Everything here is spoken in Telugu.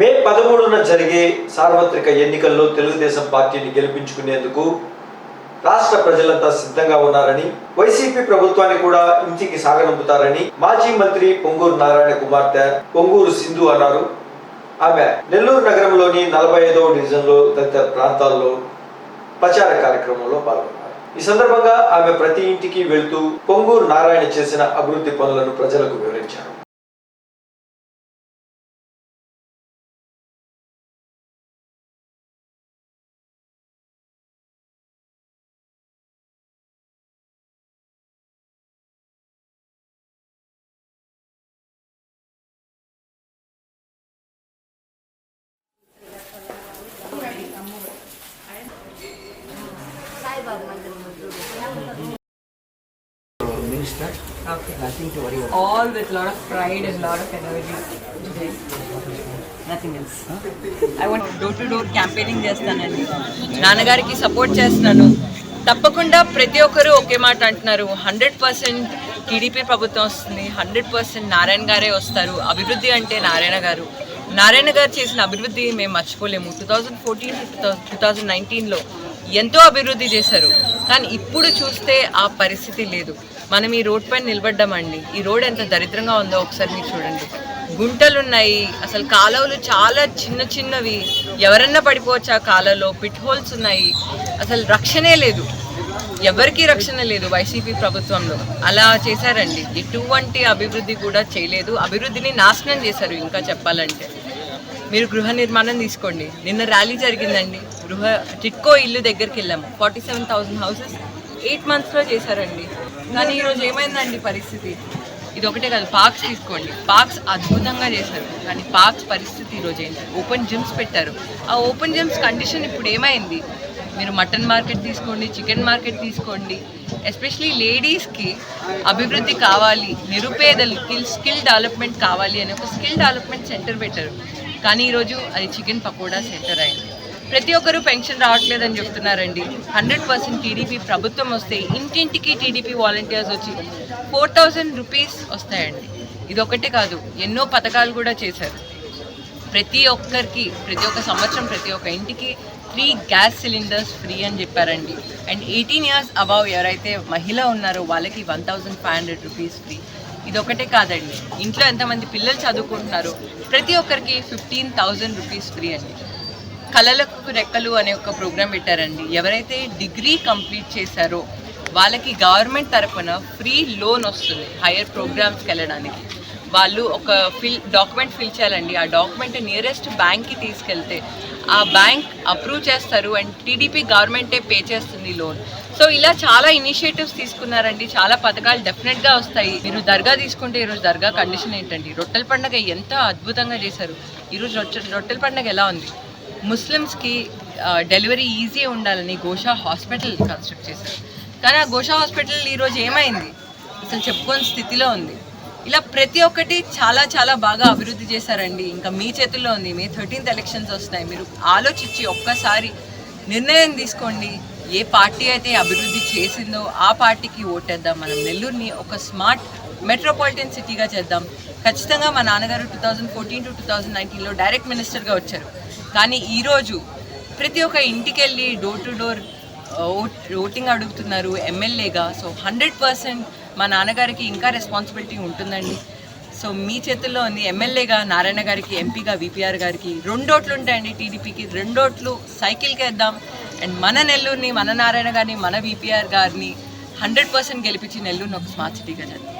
మే పదమూడున జరిగే సార్వత్రిక ఎన్నికల్లో తెలుగుదేశం పార్టీని గెలిపించుకునేందుకు రాష్ట్ర ప్రజలంతా సిద్ధంగా ఉన్నారని వైసీపీ ప్రభుత్వాన్ని కూడా ఇంటికి సాగనంపుతారని మాజీ మంత్రి పొంగూరు నారాయణ కుమార్తె పొంగూరు సింధు అన్నారు. ఆమె నెల్లూరు నగరంలోని నలభై ఐదవ డివిజన్లో తదితర ప్రాంతాల్లో ప్రచార కార్యక్రమంలో పాల్గొన్నారు. ఈ సందర్భంగా ఆమె ప్రతి ఇంటికి వెళ్తూ పొంగూరు నారాయణ చేసిన అభివృద్ధి పనులను ప్రజలకు వివరించారు. Minister. Okay. Nothing to worry about. all with a lot of pride and a lot of energy today. Nothing else. I want door to door campaigning చేస్తానండి నాన్నగారికి సపోర్ట్ చేస్తున్నాను తప్పకుండా ప్రతి ఒక్కరూ ఒకే మాట అంటున్నారు హండ్రెడ్ పర్సెంట్ టీడీపీ ప్రభుత్వం వస్తుంది హండ్రెడ్ పర్సెంట్ నారాయణ గారే వస్తారు అభివృద్ధి అంటే నారాయణ గారు నారాయణ గారు చేసిన అభివృద్ధి మేము మర్చిపోలేము two thousand fourteen two thousand నైన్టీన్లో ఎంతో అభివృద్ధి చేశారు. కానీ ఇప్పుడు చూస్తే ఆ పరిస్థితి లేదు. మనం ఈ రోడ్ పైన నిలబడ్డామండి. ఈ రోడ్ ఎంత దరిద్రంగా ఉందో ఒకసారి మీరు చూడండి. గుంటలు ఉన్నాయి అసలు కాలువలు చాలా చిన్న చిన్నవి. ఎవరన్నా పడిపోవచ్చు ఆ పిట్ హోల్స్ ఉన్నాయి. అసలు రక్షణే లేదు. ఎవరికీ రక్షణ లేదు వైసీపీ ప్రభుత్వంలో. అలా చేశారండి. ఎటువంటి అభివృద్ధి కూడా చేయలేదు. అభివృద్ధిని నాశనం చేశారు ఇంకా చెప్పాలంటే. మీరు గృహ నిర్మాణం తీసుకోండి. నిన్న ర్యాలీ జరిగిందండి. గృహ టిట్కో ఇల్లు దగ్గరికి వెళ్ళాము. Forty seven thousand houses eight మంత్స్లో చేశారండి. కానీ ఈరోజు ఏమైందండి పరిస్థితి? ఇది ఒకటే కాదు పార్క్స్ తీసుకోండి. పార్క్స్ అద్భుతంగా చేశారు. కానీ పార్క్స్ పరిస్థితి ఈరోజు ఏంటి? ఓపెన్ జిమ్స్ పెట్టారు. ఆ ఓపెన్ జిమ్స్ కండిషన్ ఇప్పుడు ఏమైంది? మీరు మటన్ మార్కెట్ తీసుకోండి చికెన్ మార్కెట్ తీసుకోండి. ఎస్పెషలీ లేడీస్కి అభివృద్ధి కావాలి నిరుపేదలకి స్కిల్ డెవలప్మెంట్ కావాలి అని ఒక స్కిల్ డెవలప్మెంట్ సెంటర్ పెట్టారు. కానీ ఈరోజు అది చికెన్ పకోడా సెంటర్ అయింది. ప్రతి ఒక్కరూ పెన్షన్ రావట్లేదని చెప్తున్నారండి. హండ్రెడ్ పర్సెంట్ టీడీపీ ప్రభుత్వం వస్తే ఇంటింటికి టీడీపీ వాలంటీర్స్ వచ్చి ఫోర్ థౌజండ్ రూపీస్ వస్తాయండి. ఇది ఒకటే కాదు ఎన్నో పథకాలు కూడా చేశారు. ప్రతి ఒక్కరికి ప్రతి ఒక్క సంవత్సరం ప్రతి ఒక్క ఇంటికి త్రీ గ్యాస్ సిలిండర్స్ ఫ్రీ అని చెప్పారండి. అండ్ ఎయిటీన్ ఇయర్స్ అబౌవ్ ఎవరైతే మహిళ ఉన్నారో వాళ్ళకి one thousand five hundred rupees free. ఇది ఒకటే కాదండి. ఇంట్లో ఎంతమంది పిల్లలు చదువుకుంటున్నారో? ప్రతి ఒక్కరికి ఫిఫ్టీన్ థౌజండ్ రూపీస్ ఫ్రీ అండి. కళలకు రెక్కలు అనే ఒక ప్రోగ్రాం పెట్టారండి. ఎవరైతే డిగ్రీ కంప్లీట్ చేశారో వాళ్ళకి గవర్నమెంట్ తరఫున ఫ్రీ లోన్ వస్తుంది హైయర్ ప్రోగ్రామ్స్కి వెళ్ళడానికి. వాళ్ళు ఒక ఫిల్ డాక్యుమెంట్ ఫిల్ చేయాలండి. ఆ డాక్యుమెంట్ నియరెస్ట్ బ్యాంక్కి తీసుకెళ్తే ఆ బ్యాంక్ అప్రూవ్ చేస్తారు అండ్ టీడీపీ గవర్నమెంటే పే చేస్తుంది లోన్. సో ఇలా చాలా ఇనిషియేటివ్స్ తీసుకున్నారండి. చాలా పథకాలు డెఫినెట్గా వస్తాయి. మీరు దర్గా తీసుకుంటే ఈరోజు దర్గా కండిషన్ ఏంటండి? రొట్టెల పండుగ ఎంత అద్భుతంగా చేశారు. ఈరోజు రొట్టె రొట్టెల పండుగ ఎలా ఉంది? ముస్లిమ్స్కి డెలివరీ ఈజీ ఉండాలని గోషా హాస్పిటల్ కన్స్ట్రక్ట్ చేశారు. కానీ ఆ గోషా హాస్పిటల్ ఈరోజు ఏమైంది? అసలు చెప్పుకోని స్థితిలో ఉంది. ఇలా ప్రతి ఒక్కటి చాలా చాలా బాగా అభివృద్ధి చేశారండి. ఇంకా మీ చేతుల్లో ఉంది. మీ థర్టీన్త్ ఎలక్షన్స్ వస్తున్నాయి. మీరు ఆలోచించి ఒక్కసారి నిర్ణయం తీసుకోండి. ఏ పార్టీ అయితే అభివృద్ధి చేసిందో ఆ పార్టీకి ఓటేద్దాం. మనం నెల్లూరుని ఒక స్మార్ట్ మెట్రోపాలిటన్ సిటీగా చేద్దాం. ఖచ్చితంగా మా నాన్నగారు two thousand fourteen to two thousand నైన్టీన్లో డైరెక్ట్ మినిస్టర్గా వచ్చారు. కానీ ఈరోజు ప్రతి ఒక్క ఇంటికి వెళ్ళి డోర్ టు డోర్ ఓటింగ్ అడుగుతున్నారు ఎమ్మెల్యేగా. సో హండ్రెడ్ పర్సెంట్ మా నాన్నగారికి ఇంకా రెస్పాన్సిబిలిటీ ఉంటుందండి. సో మీ చేతుల్లో ఉంది ఎమ్మెల్యేగా నారాయణ గారికి ఎంపీగా విపిఆర్ గారికి. రెండోట్లు ఉంటాయండి టీడీపీకి. రెండోట్లు సైకిల్కి వేద్దాం అండ్ మన నెల్లూరుని మన నారాయణ గారిని మన విపిఆర్ గారిని హండ్రెడ్ పర్సెంట్ గెలిపించి నెల్లూరుని ఒక స్మార్ట్ సిటీగా చేద్దాం